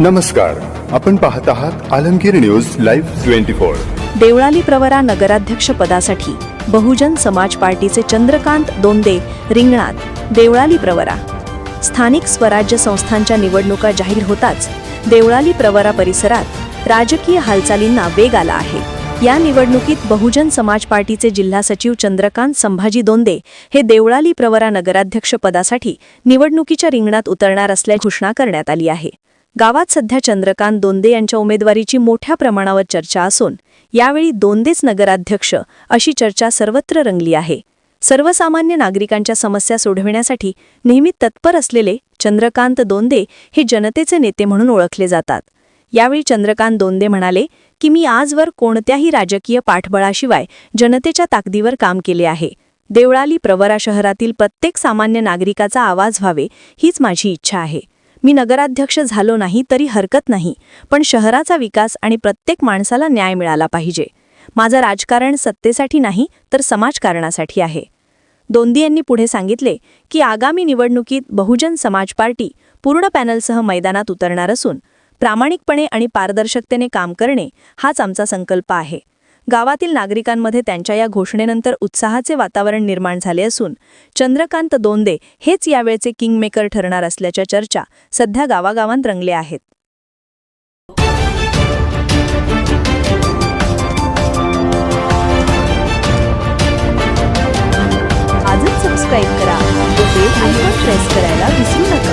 नमस्कार. आपण पाहत आहात Alamgir news live twenty four. Deolali Pravara नगराध्यक्ष पदासाठी बहुजन समाज पार्टीचे चंद्रकांत दोंदे रिंगणात देवळाली प्रवरा. स्थानिक स्वराज्य संस्थांच्या निवडणुका जाहीर होताच देवळाली प्रवरा परिसरात राजकीय हालचालींना वेग आला आहे. या निवडणुकीत बहुजन समाज पार्टीचे जिल्हा सचिव चंद्रकांत संभाजी दोंदे हे देवळाली प्रवरा नगराध्यक्ष पदासाठी निवडणुकीच्या रिंगणात उतरणार असल्याची घोषणा करण्यात आली आहे. गावात सध्या चंद्रकांत दोंदे यांच्या उमेदवारीची मोठ्या प्रमाणावर चर्चा असून यावेळी दोंदेच नगराध्यक्ष अशी चर्चा सर्वत्र रंगली आहे. सर्वसामान्य नागरिकांच्या समस्या सोडविण्यासाठी नेहमी तत्पर असलेले चंद्रकांत दोंदे हे जनतेचे नेते म्हणून ओळखले जातात. यावेळी चंद्रकांत दोंदे म्हणाले की मी आजवर कोणत्याही राजकीय पाठबळाशिवाय जनतेच्या ताकदीवर काम केले आहे. देवळाली प्रवरा शहरातील प्रत्येक सामान्य नागरिकाचा आवाज व्हावे हीच माझी इच्छा आहे. मी नगराध्यक्ष झालो नाही तरी हरकत नाही पण शहराचा विकास आणि प्रत्येक माणसाला न्याय मिळाला पाहिजे. माझं राजकारण सत्तेसाठी नाही तर समाजकारणासाठी आहे. दोंदी यांनी पुढे सांगितले की आगामी निवडणुकीत बहुजन समाज पार्टी पूर्ण पॅनलसह मैदानात उतरणार असून प्रामाणिकपणे आणि पारदर्शकतेने काम करणे हाच आमचा संकल्प आहे. गावातील नागरिकांमध्ये त्यांच्या या घोषणेनंतर उत्साहाचे वातावरण निर्माण झाले असून चंद्रकांत दोंदे हेच यावेळचे किंगमेकर ठरणार असल्याच्या चर्चा सध्या गावागावांत रंगल्या आहेत. आजच सबस्क्राईब करा. बेल आयकॉन प्रेस करायला विसरू नका